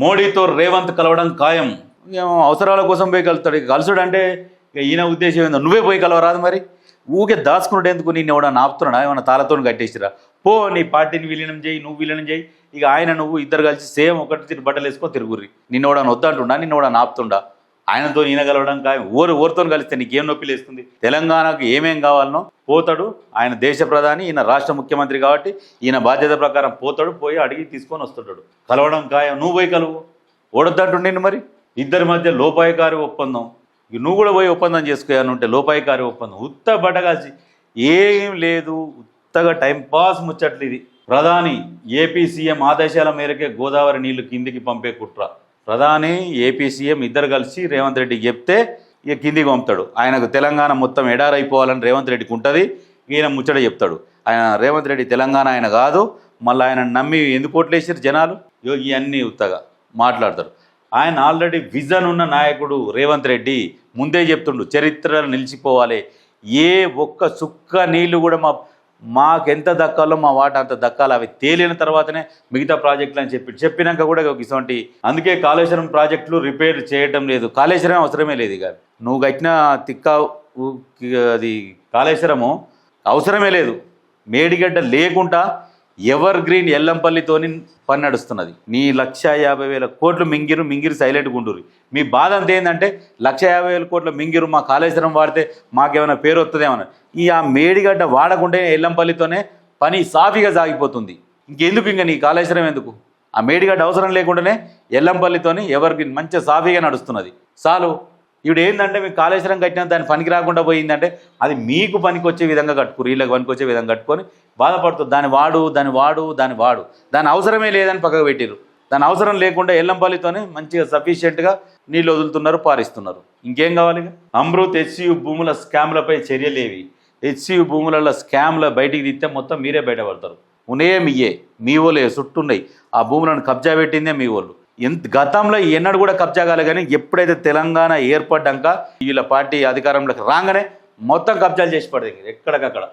మోడీతో రేవంత్ కలవడం ఖాయం. ఏమో అవసరాల కోసం పోయి కలుస్తాడు. కలుసుడు అంటే ఇక ఈయన ఉద్దేశం ఏందో? నువ్వే పోయి కలవరాదు మరి. ఊకే దాచుకున్నాడు ఎందుకు నేను ఎవడ ఆపుతున్నాడా? ఏమన్నా తాళతో కట్టేసిరా? పో నీ పార్టీని విలీనం చేయి నువ్వు విలీనం చేయి. ఇక ఆయన నువ్వు ఇద్దరు కలిసి సేమ్ ఒకటి బట్టలు వేసుకొని తిరుగుర్రి. నిన్న వద్దంటుండా? నిన్న కూడా ఆపుతుండా? ఆయనతో ఈయన కలవడం ఖాయం ఊరు ఊరితో కలిస్తే నీకేం నొప్పి లేస్తుంది? తెలంగాణకు ఏమేం కావాలనో పోతాడు. ఆయన దేశ ప్రధాని ఈయన రాష్ట్ర ముఖ్యమంత్రి కాబట్టి ఈయన బాధ్యత ప్రకారం పోతాడు పోయి అడిగి తీసుకొని వస్తుంటాడు. కలవడం ఖాయం. నువ్వు పోయి కలువు. ఓడొద్దంటుండే మరి? ఇద్దరి మధ్య లోపాయకారి ఒప్పందం. ఇక నువ్వు కూడా పోయి ఒప్పందం చేసుకోవాలని ఉంటే లోపాయకారి ఒప్పందం. ఉత్త బట్టగాల్సి ఏం లేదు. ఉత్తగా టైంపాస్ ముచ్చట్లు ఇది ప్రధాని ఏపీ సీఎం ఆదేశాల మేరకే గోదావరి నీళ్ళు కిందికి పంపే కుట్ర. ప్రధాని ఏపీ సీఎం ఇద్దరు కలిసి రేవంత్ రెడ్డికి చెప్తే ఇక కిందికి పంపుతాడు. ఆయనకు తెలంగాణ మొత్తం ఎడారైపోవాలని రేవంత్ రెడ్డికి ఉంటుంది. ఈయన ముచ్చట చెప్తాడు. ఆయన రేవంత్ రెడ్డి తెలంగాణ ఆయన కాదు. మళ్ళీ ఆయన నమ్మి ఎందుకు ఓట్లేసారు జనాలు? యోగి అన్నీ ఉత్తగా మాట్లాడతారు. ఆయన ఆల్రెడీ విజన్ ఉన్న నాయకుడు రేవంత్ రెడ్డి ముందే చెప్తుండు చరిత్రలో నిలిచిపోవాలి. ఏ ఒక్క సుక్క నీళ్ళు కూడా మా మాకెంత దక్కాలో మా వాట అంత దక్కాలి. అవి తేలిన తర్వాతనే మిగతా ప్రాజెక్టులు అని చెప్పి చెప్పినాక కూడా ఇటువంటి అందుకే కాళేశ్వరం ప్రాజెక్టులు రిపేర్ చేయటం లేదు. కాళేశ్వరం అవసరమే లేదు ఇక. నువ్వు కట్టిన తిక్క అది కాళేశ్వరము అవసరమే లేదు. మేడిగడ్డ లేకుండా ఎవర్ గ్రీన్ ఎల్లంపల్లితోని పని నడుస్తున్నది. నీ లక్ష యాభై వేల కోట్లు మింగిరు మింగిరు సైలెంట్ గుండూరు మీ బాధ అంత ఏంటంటే లక్ష యాభై వేల కోట్ల మింగిరు మా కాళేశ్వరం వాడితే మాకేమైనా పేరు వస్తుందేమన్నా ఈ ఆ మేడిగడ్డ వాడకుంటే ఎల్లంపల్లితోనే పని సాఫీగా సాగిపోతుంది. ఇంకెందుకు ఇంకా నీ కాళేశ్వరం ఎందుకు? ఆ మేడిగడ్డ అవసరం లేకుండానే ఎల్లంపల్లితోని ఎవరికి మంచి సాఫీగా నడుస్తున్నది. చాలు. ఇప్పుడు ఏంటంటే మీకు కాళేశ్వరం కట్టినా దాని పనికి రాకుండా పోయిందంటే అది మీకు పనికి వచ్చే విధంగా కట్టుకురు వీళ్ళకి పనికి వచ్చే విధంగా కట్టుకొని బాధపడుతుంది దాని వాడు దాని వాడు దాని వాడు. దాని అవసరమే లేదని పక్కకు పెట్టారు దాని అవసరం లేకుండా ఎల్లంపల్లితోనే మంచిగా సఫిషియెంట్గా నీళ్ళు వదులుతున్నారు పారిస్తున్నారు. ఇంకేం కావాలి అమృత్ హెచ్సియు భూముల స్కామ్లపై చర్యలేవి హెచ్సియు భూములలో స్కామ్ల బయటికి తీస్తే మొత్తం మీరే బయటపడతారు. ఉన్నాయే మీయే మీ వాళ్ళే చుట్టున్నాయి ఆ భూములను కబ్జా పెట్టిందే మీ వాళ్ళు ఎంత గతంలో ఎన్నడూ కూడా కబ్జా కాలే కానీ ఎప్పుడైతే తెలంగాణ ఏర్పడ్డాక వీళ్ళ పార్టీ అధికారంలోకి రాగానే మొత్తం కబ్జాలు చేసి పడేది ఎక్కడికక్కడ.